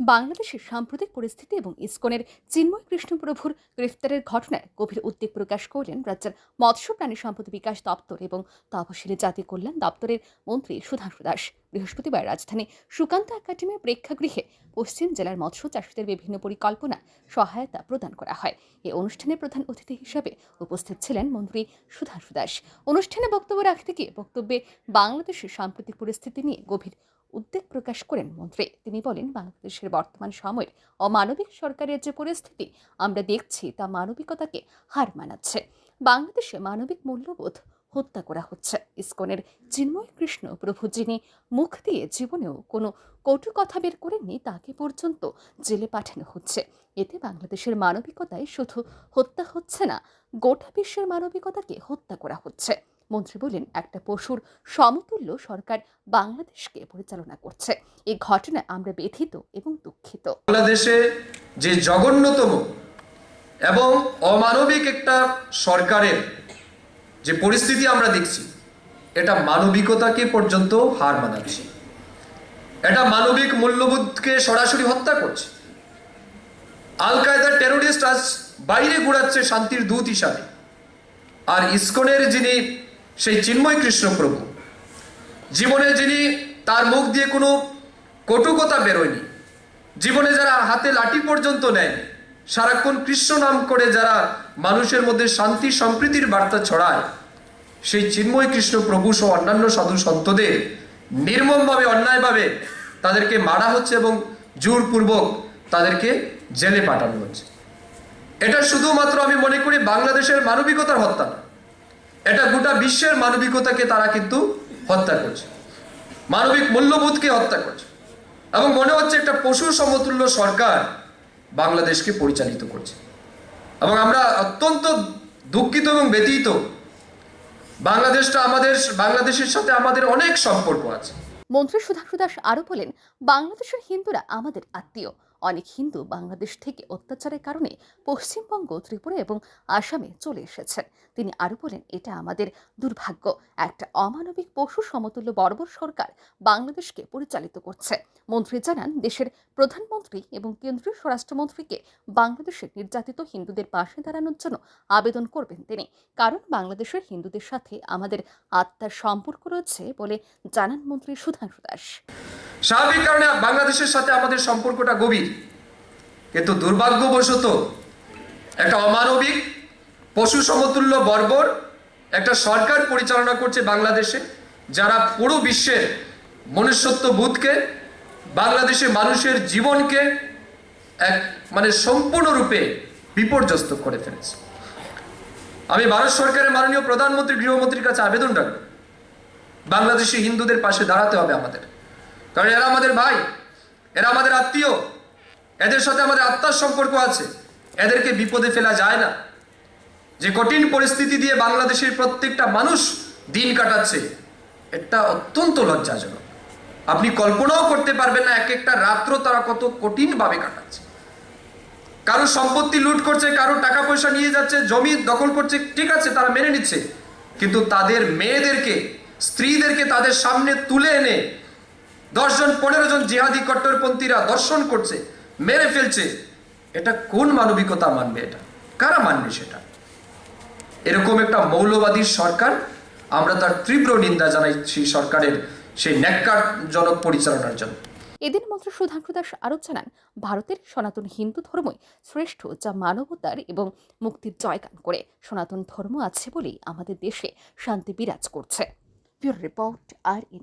বাংলাদেশের সাম্প্রতিক পরিস্থিতি এবং ইস্কনের চিন্ময় কৃষ্ণপ্রভুর গ্রেফতারের ঘটনায় গভীর উদ্বেগ প্রকাশ করলেন রাজ্যের মৎস্য প্রাণী সম্পদ বিকাশ দপ্তর এবং তপশিলি জাতি কল্যাণ দপ্তরের মন্ত্রী সুধাংশু দাস। বৃহস্পতিবার রাজধানী সুকান্ত একাডেমির প্রেক্ষাগৃহে পশ্চিম জেলার মৎস্য চাষীদের বিভিন্ন পরিকল্পনা সহায়তা প্রদান করা হয়। এই অনুষ্ঠানে প্রধান অতিথি হিসাবে উপস্থিত ছিলেন মন্ত্রী সুধাংশু দাস। অনুষ্ঠানে বক্তব্য রাখতে গিয়ে বক্তব্যে বাংলাদেশের সাম্প্রতিক পরিস্থিতি নিয়ে গভীর উদ্বেগ প্রকাশ করেন মন্ত্রী। তিনি বলেন, বাংলাদেশের বর্তমান সময়ের অমানবিক সরকারের যে পরিস্থিতি আমরা দেখছি তা মানবিকতাকে হার মানাচ্ছে। বাংলাদেশে মানবিক মূল্যবোধ হত্যা করা হচ্ছে। ইসকনের চিন্ময় কৃষ্ণ প্রভু যিনি মুখ দিয়ে জীবনেও কোনো কটু কথা বের করেননি, তাকে পর্যন্ত জেলে পাঠানো হচ্ছে। এতে বাংলাদেশের মানবিকতায় শুধু হত্যা হচ্ছে না, গোটা বিশ্বের মানবিকতাকে হত্যা করা হচ্ছে। মন্ত্রী বলেন, একটা পশুর সমতুল্য সরকার বাংলাদেশকে পরিচালনা করছে। এই ঘটনায় আমরা ব্যথিত এবং দুঃখিত। বাংলাদেশে যে জঘন্যতম এবং অমানবিক একটা সরকারের যে পরিস্থিতি আমরা দেখছি, এটা মানবিকতাকে পর্যন্ত হার মানাচ্ছে। এটা মানবিক মূল্যবোধকে সরাসরি হত্যা করছে। আল কায়দার টেরোরিস্ট আজ বাইরে ঘোরাচ্ছে শান্তির দূত হিসাবে। আর ইসকনের যিনি সেই চিন্ময় কৃষ্ণ প্রভু, জীবনে যিনি তার মুখ দিয়ে কোনো কটুকতা বেরোয়নি, জীবনে যারা হাতে লাঠি পর্যন্ত নেয় সারাক্ষণ কৃষ্ণ নাম করে যারা মানুষের মধ্যে শান্তি সম্প্রীতির বার্তা ছড়ায়। সেই চিন্ময় কৃষ্ণ প্রভু সহ অন্যান্য সাধু সন্তদের নির্মমভাবে, অন্যায়ভাবে তাদেরকে মারা হচ্ছে এবং জোরপূর্বক তাদেরকে জেলে পাঠানো হচ্ছে। এটা শুধুমাত্র আমি মনে করি বাংলাদেশের মানবিকতার হত্যা এটা গোটা বিশ্বের মানবিকতাকে তারা কিন্তু হত্যা করছে। মানবিক মূল্যবোধকে হত্যা করছে। এবং মনে হচ্ছে একটা পশু সমতুল্য সরকার বাংলাদেশকে পরিচালিত করছে। এবং আমরা অত্যন্ত দুঃখিত এবং ব্যতীত বাংলাদেশটা আমাদের, বাংলাদেশের সাথে আমাদের অনেক সম্পর্ক আছে। মন্ত্রী সুধাংশু দাস আরও বলেন, বাংলাদেশের হিন্দুরা আমাদের আত্মীয়। অনেক হিন্দু বাংলাদেশ থেকে অত্যাচারের কারণে পশ্চিমবঙ্গ, ত্রিপুরা এবং আসামে চলে এসেছেন। তিনি আরও বলেন, এটা আমাদের দুর্ভাগ্য। একটা অমানবিক পশু সমতুল্য বর্বর সরকার বাংলাদেশকে পরিচালিত করছে। মন্ত্রী জানান, দেশের প্রধানমন্ত্রী এবং কেন্দ্রীয় স্বরাষ্ট্রমন্ত্রীকে বাংলাদেশের নির্যাতিত হিন্দুদের পাশে দাঁড়ানোর জন্য আবেদন করবেন তিনি। কারণ বাংলাদেশের হিন্দুদের সাথে আমাদের আত্মার সম্পর্ক রয়েছে বলে জানান মন্ত্রী সুধাংশু দাস। স্বাভাবিক কারণে বাংলাদেশের সাথে আমাদের সম্পর্কটা গভীর। কিন্তু দুর্ভাগ্যবশত একটা অমানবিক পশু সমতুল্য বর্বর একটা সরকার পরিচালনা করছে বাংলাদেশে, যারা পুরো বিশ্বের মনুষ্যত্ব বোধকে বাংলাদেশে মানুষের জীবনকে এক মানে সম্পূর্ণরূপে বিপর্যস্ত করে ফেলেছে। আমি ভারত সরকারের মাননীয় প্রধানমন্ত্রী, গৃহমন্ত্রীর কাছে আবেদন রাখব, বাংলাদেশি হিন্দুদের পাশে দাঁড়াতে হবে আমাদের। কারণ এরা আমাদের ভাই, এরা আমাদের আত্মীয়। এদের সাথে আমাদের আত্মার সম্পর্ক আছে। এদেরকে বিপদে ফেলা যায় না। যে কঠিন পরিস্থিতি দিয়ে বাংলাদেশের প্রত্যেকটা মানুষ দিন কাটাচ্ছে, এটা অত্যন্ত লজ্জাজনক। আপনি কল্পনাও করতে পারবেন না এক একটা রাত্র তারা কত কঠিনভাবে কাটাচ্ছে। কারও সম্পত্তি লুট করছে, কারও টাকা পয়সা নিয়ে যাচ্ছে, জমি দখল করছে, ঠিক আছে, তারা মেনে নিচ্ছে। কিন্তু তাদের মেয়েদেরকে, স্ত্রীদেরকে তাদের সামনে তুলে এনে দশজন, পনেরো জন জিহাদি কট্টরপন্থীরা দর্শন করছে। মেরে ফেলছে। এটা কোন মানবিকতা মানবে এটা? কারা মানবে সেটা? এরকম একটা মৌলবাদী সরকার, আমরা তার তীব্র নিন্দা জানাই সেই সরকারের সেই ন্যাক্কারজনক পরিচালনার জন্য। এদিন মন্ত্রী সুধাংশু দাস আরও জানান, ভারতের সনাতন হিন্দু ধর্মই শ্রেষ্ঠ যা মানবতার এবং মুক্তির জয়গান করে। সনাতন ধর্ম আছে বলেই আমাদের দেশে শান্তি বিরাজ করছে। রিপোর্ট আর ই